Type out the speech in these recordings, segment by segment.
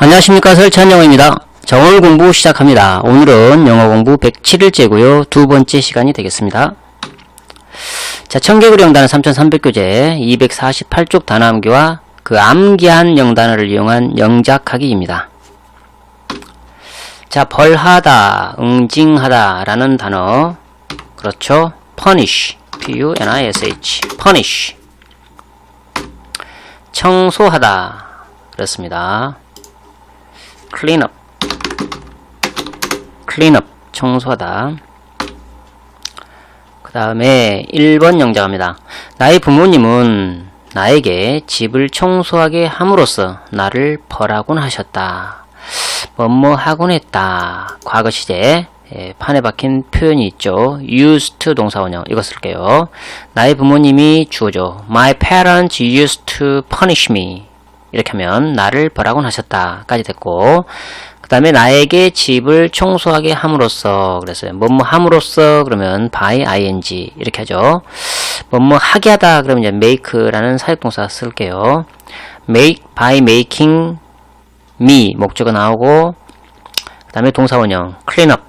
안녕하십니까 설찬 영어입니다. 자 오늘 공부 시작합니다. 오늘은 영어 공부 107일째고요. 두 번째 시간이 되겠습니다. 자 청개구리 영단어 3300교재 248쪽 단어 암기와 그 암기한 영단어를 이용한 영작하기입니다. 자 벌하다, 응징하다 라는 단어 그렇죠? punish, p-u-n-i-s-h, punish 청소하다 그렇습니다. Clean up 청소하다 그 다음에 1번 영작합니다 나의 부모님은 나에게 집을 청소하게 함으로써 나를 벌하곤 하셨다 뭐뭐 하곤 했다 과거 시제 예, 판에 박힌 표현이 있죠. used 동사원형 이거 쓸게요. 나의 부모님이 주어죠. My parents used to punish me. 이렇게 하면 나를 벌하곤 하셨다까지 됐고 그 다음에 나에게 집을 청소하게 함으로써 그랬어요. 뭐뭐 함으로써 그러면 by ing 이렇게 하죠. 뭐뭐 하게 하다 그러면 이제 make라는 사역동사 쓸게요. make by making me 목적어 나오고 그 다음에 동사원형 clean up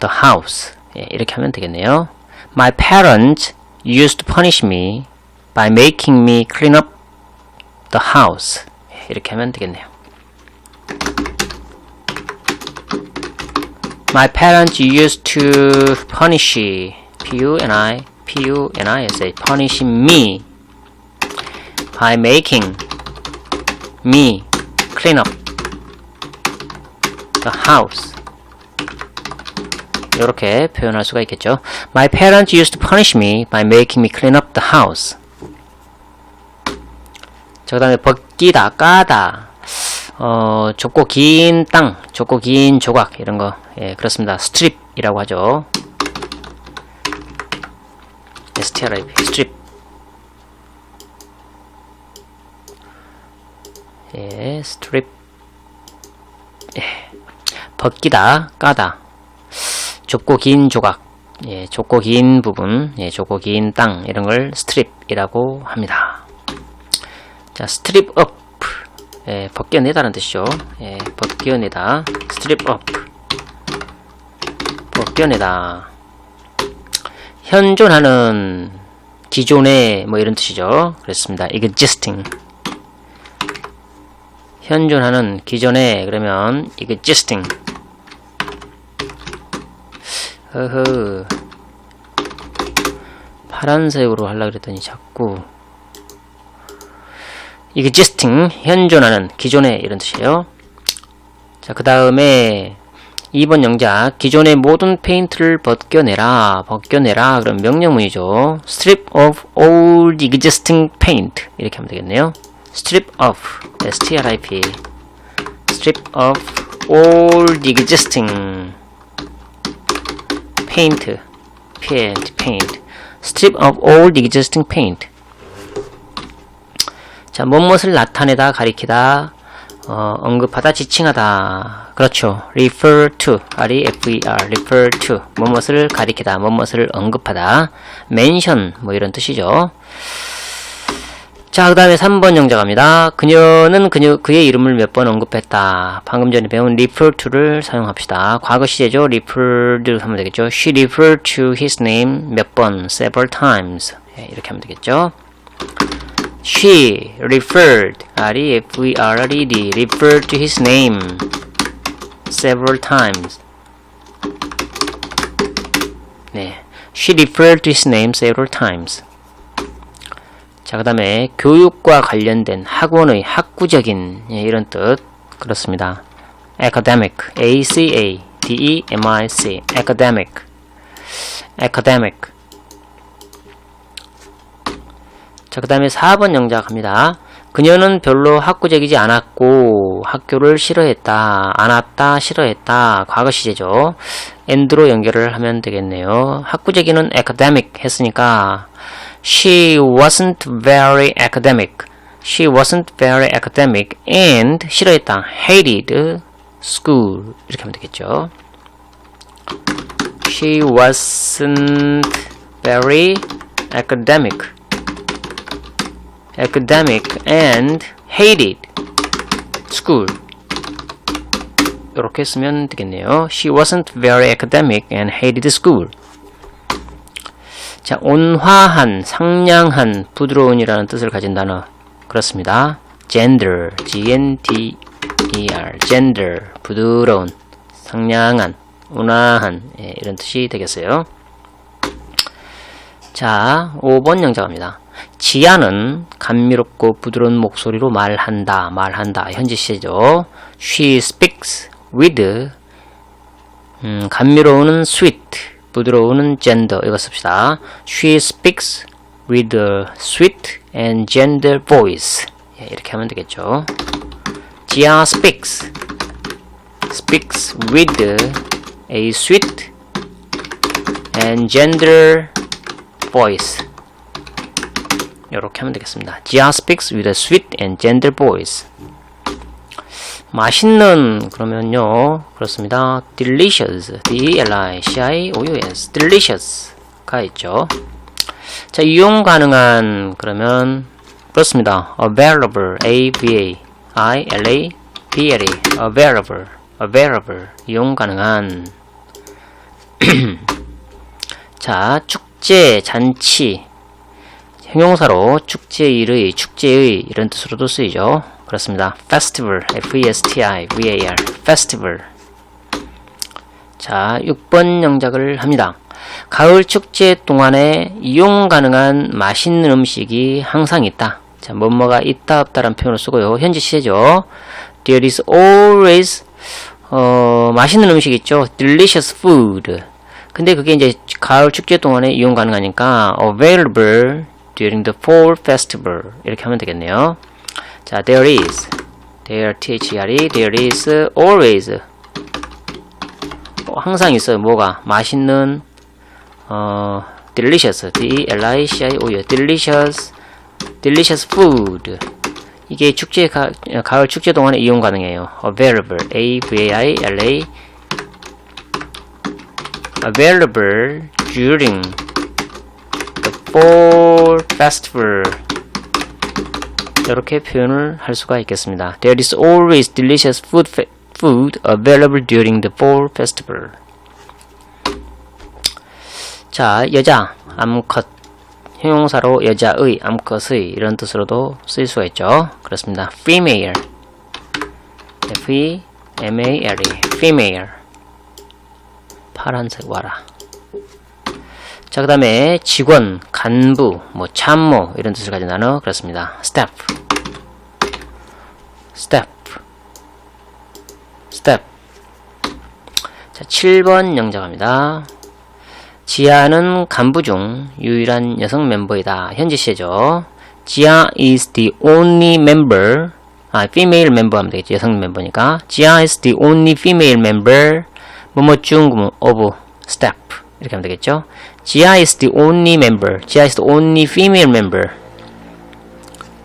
the house 예, 이렇게 하면 되겠네요. My parents used to punish me by making me clean up the house. 예, 이렇게 하면 되겠네요. My parents used to punish P-U-N-I P-U-N-I-S-A punish me by making me clean up the house. 이렇게 표현할 수가 있겠죠. My parents used to punish me by making me clean up the house. 자, 그 다음에 벗기다, 까다, 어, 좁고 긴 땅, 좁고 긴 조각, 이런 거, 예, 그렇습니다. 스트립이라고 하죠. STRIP, 스트립. 예, 스트립. 예, 벗기다, 까다. 좁고 긴 조각, 예, 좁고 긴 부분, 예, 좁고 긴 땅, 이런 걸 스트립이라고 합니다. 자, 스트립 업, 예, 벗겨내다는 뜻이죠. 예, 벗겨내다, 스트립 업, 벗겨내다. 현존하는 기존의 뭐 이런 뜻이죠. 그렇습니다. existing. 현존하는 기존의 그러면 existing. 허허 파란색으로 하려고 그랬더니 자꾸 existing 현존하는 기존의 이런 뜻이에요 자 그 다음에 2번 영작 기존의 모든 페인트를 벗겨내라 벗겨내라 그럼 명령문이죠 strip of all existing paint 이렇게 하면 되겠네요 strip of strip strip of all existing paint, paint, paint. strip of all existing paint. 자, 무엇을 나타내다, 가리키다, 어, 언급하다, 지칭하다. 그렇죠. refer to, r-e-f-e-r, refer to. 무엇을 가리키다, 무엇을 언급하다. mention, 뭐 이런 뜻이죠. 자, 그 다음에 3번 영작합니다. 그녀는 그녀, 그의 이름을 몇 번 언급했다. 방금 전에 배운 refer to를 사용합시다. 과거 시제죠. referred 하면 되겠죠. She referred to his name 몇 번, several times. 예, 이렇게 하면 되겠죠. She referred, R-E-F-E-R-R-E-D, referred to his name several times. 네. She referred to his name several times. 자, 그 다음에 교육과 관련된 학원의 학구적인 예, 이런 뜻 그렇습니다. academic, a-c-a-d-e-m-i-c, academic, academic. 자, 그 다음에 4번 영작 합니다. 그녀는 별로 학구적이지 않았고 학교를 싫어했다, 안 왔다, 싫어했다. 과거 시제죠. and로 연결을 하면 되겠네요. 학구적이는 academic 했으니까 She wasn't very academic. She wasn't very academic and 싫어했다. hated school. 이렇게 하면 되겠죠. She wasn't very academic. Academic and hated school. 이렇게 쓰면 되겠네요. She wasn't very academic and hated school. 자, 온화한, 상냥한, 부드러운이라는 뜻을 가진 단어. 그렇습니다. gender, g-n-d-e-r, gender, 부드러운, 상냥한, 온화한, 예, 이런 뜻이 되겠어요. 자, 5번 영작입니다. 지아는 감미롭고 부드러운 목소리로 말한다, 말한다. 현재 시제죠. She speaks with, 음, 감미로우는 sweet, 부드러우는 gender. 이거 씁시다. She speaks with a sweet and gender voice. 예, 이렇게 하면 되겠죠. 지아 speaks, speaks with a sweet and gender voice. 이렇게 하면 되겠습니다. Gia speaks with a sweet and gentle voice. 맛있는 그러면요 그렇습니다. delicious, d-e-l-i-c-i-o-u-s, delicious가 있죠. 자 이용 가능한 그러면 그렇습니다. available, a-v-a-i-l-a-b-l-e, available, available 이용 가능한. 자 축제, 잔치 형용사로 축제일의, 축제의 이런 뜻으로도 쓰이죠. 그렇습니다. festival, f-e-s-t-i-v-a-r, festival. 자, 6번 영작을 합니다. 가을 축제 동안에 이용 가능한 맛있는 음식이 항상 있다. 자, 뭐뭐가 있다 없다라는 표현을 쓰고요. 현재 시제죠. There is always 어, 맛있는 음식 있죠. Delicious food. 근데 그게 이제 가을 축제 동안에 이용 가능하니까 available during the fall festival 이렇게 하면 되겠네요. 자, there is, there, t-h-e-r-e, there is always 어, 항상 있어요. 뭐가 맛있는 어, delicious, d-e-l-i-c-i-o, delicious, delicious food. 이게 축제 가, 가을 축제 동안에 이용 가능해요. available, a-v-a-i-l-a, available during fall festival. 이렇게 표현을 할 수가 있겠습니다. There is always delicious food, food available during the fall festival. 자, 여자, 암컷, 형용사로 여자의, 암컷의 이런 뜻으로도 쓰일 수가 있죠. 그렇습니다. female, f-e-m-a-l-e, female. 파란색 와라. 자, 그 다음에 직원, 간부, 뭐 참모 이런 뜻을 가진 단어 그렇습니다. staff, staff, staff. 자, 7번 영작합니다. 지아는 간부 중 유일한 여성 멤버이다. 현재 시제죠. 지아 is the only member. 아, female member 하면 되겠죠. 여성 멤버니까. 지아 is the only female member. 뭐뭐 중 of staff. 이렇게 하면 되겠죠. 지아 is the only member. 지아 is the only female member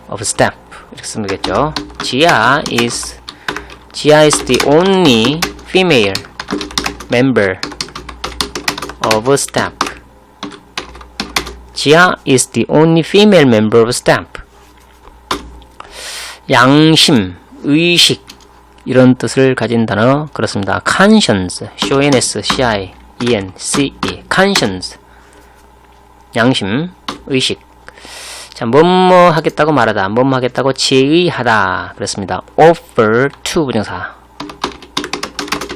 of staff. 이렇게 쓰면 되겠죠. 지아 is 지아 is the only female member of staff. 지아 is the only female member of staff. 양심, 의식 이런 뜻을 가진 단어 그렇습니다. conscience, c-o-n-s, c-i, e-n, c-e, conscience 양심, 의식. 자, 뭐뭐 하겠다고 말하다, 뭐뭐 하겠다고 제의하다 그렇습니다. offer to 부정사.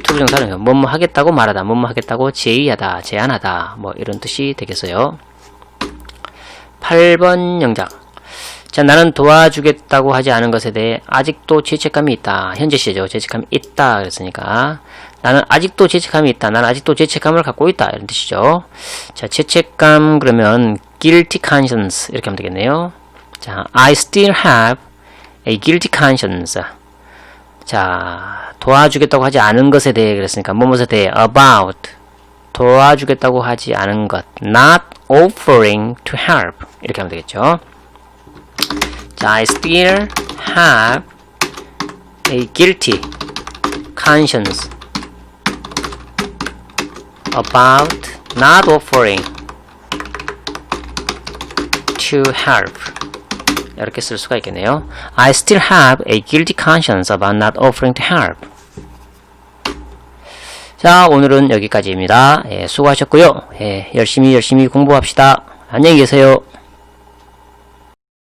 to 부정사는 뭐뭐 하겠다고 말하다, 뭐뭐 하겠다고 제의하다, 제안하다 뭐 이런 뜻이 되겠어요. 8번 영작. 자, 나는 도와주겠다고 하지 않은 것에 대해 아직도 죄책감이 있다. 현재 시제죠. 죄책감이 있다. 그랬으니까. 나는 아직도 죄책감이 있다. 나는 아직도 죄책감을 갖고 있다. 이런 뜻이죠. 자, 죄책감 그러면 guilty conscience 이렇게 하면 되겠네요. 자, I still have a guilty conscience. 자, 도와주겠다고 하지 않은 것에 대해 그랬으니까 뭐뭐에 대해 about 도와주겠다고 하지 않은 것 not offering to help 이렇게 하면 되겠죠. 자, I still have a guilty conscience about not offering to help. 이렇게 쓸 수가 있겠네요. I still have a guilty conscience about not offering to help. 자, 오늘은 여기까지입니다. 예, 수고하셨고요. 예, 열심히 열심히 공부합시다. 안녕히 계세요.